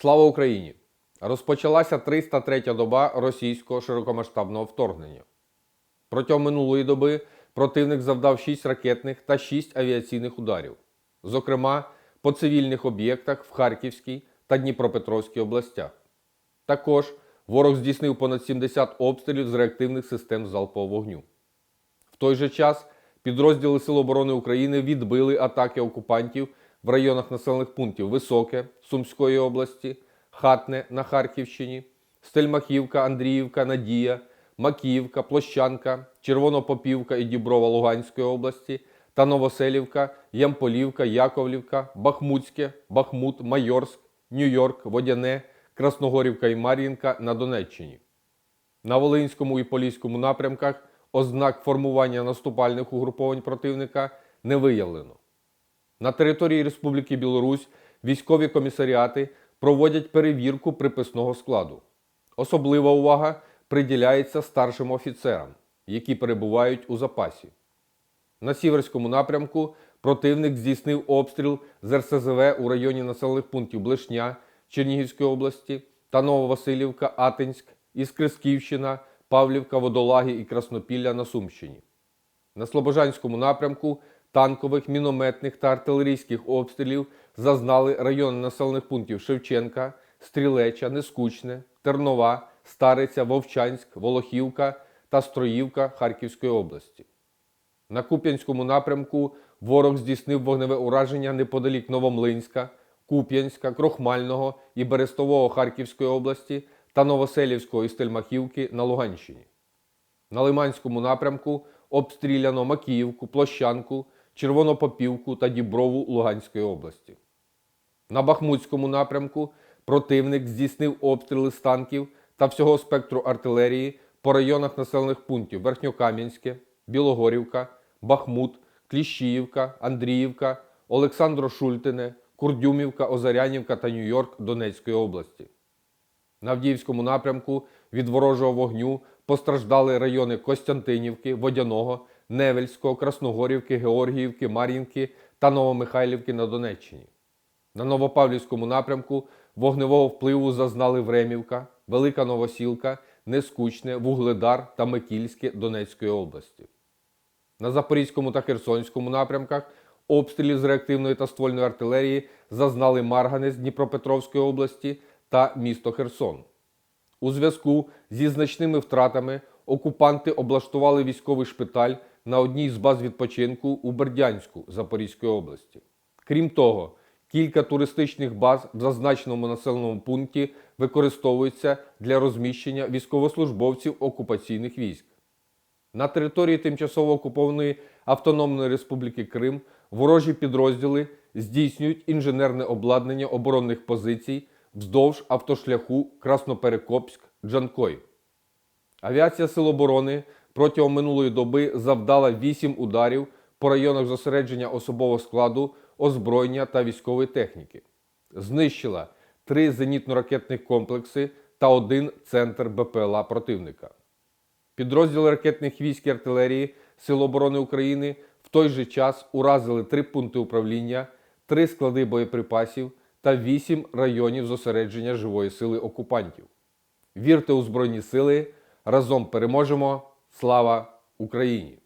Слава Україні! Розпочалася 303 доба російського широкомасштабного вторгнення. Протягом минулої доби противник завдав 6 ракетних та 6 авіаційних ударів, зокрема по цивільних об'єктах в Харківській та Дніпропетровській областях. Також ворог здійснив понад 70 обстрілів з реактивних систем залпового вогню. В той же час підрозділи Сил оборони України відбили атаки окупантів в районах населених пунктів Високе Сумської області, Хатне на Харківщині, Стельмахівка, Андріївка, Надія, Макіївка, Площанка, Червонопопівка і Діброва Луганської області та Новоселівка, Ямполівка, Яковлівка, Бахмутське, Бахмут, Майорськ, Нью-Йорк, Водяне, Красногорівка і Мар'їнка на Донеччині. На Волинському і Поліському напрямках ознак формування наступальних угруповань противника не виявлено. На території Республіки Білорусь військові комісаріати проводять перевірку приписного складу. Особлива увага приділяється старшим офіцерам, які перебувають у запасі. На Сіверському напрямку противник здійснив обстріл з РСЗВ у районі населених пунктів Блишня Чернігівської області та Нововасилівка, Атинськ, Іскрисківщина, Павлівка, Водолаги і Краснопілля на Сумщині. На Слобожанському напрямку танкових, мінометних та артилерійських обстрілів зазнали райони населених пунктів Шевченка, Стрілеча, Нескучне, Тернова, Стариця, Вовчанськ, Волохівка та Строївка Харківської області. На Куп'янському напрямку ворог здійснив вогневе ураження неподалік Новомлинська, Куп'янська, Крохмального і Берестового Харківської області та Новоселівського і Стельмахівки на Луганщині. На Лиманському напрямку обстріляно Макіївку, Площанку, Червонопопівку та Діброву Луганської області. На Бахмутському напрямку противник здійснив обстріли з танків та всього спектру артилерії по районах населених пунктів Верхньокам'янське, Білогорівка, Бахмут, Кліщіївка, Андріївка, Олександро-Шультине, Курдюмівка, Озарянівка та Нью-Йорк Донецької області. На Авдіївському напрямку від ворожого вогню постраждали райони Костянтинівки, Водяного, Невельського, Красногорівки, Георгіївки, Мар'їнки та Новомихайлівки на Донеччині. На Новопавлівському напрямку вогневого впливу зазнали Времівка, Велика Новосілка, Нескучне, Вугледар та Микільське Донецької області. На Запорізькому та Херсонському напрямках обстрілів з реактивної та ствольної артилерії зазнали Марганець Дніпропетровської області та місто Херсон. У зв'язку зі значними втратами окупанти облаштували військовий шпиталь на одній з баз відпочинку у Бердянську Запорізької області. Крім того, кілька туристичних баз в зазначеному населеному пункті використовуються для розміщення військовослужбовців окупаційних військ. На території тимчасово окупованої Автономної Республіки Крим ворожі підрозділи здійснюють інженерне обладнання оборонних позицій вздовж автошляху Красноперекопськ-Джанкой. Авіація Сил оборони протягом минулої доби завдала 8 ударів по районах зосередження особового складу, озброєння та військової техніки. Знищила три зенітно-ракетних комплекси та один центр БПЛА противника. Підрозділи ракетних військ і артилерії Сил оборони України в той же час уразили три пункти управління, три склади боєприпасів та вісім районів зосередження живої сили окупантів. Вірте у Збройні Сили! Разом переможемо! Слава Україні!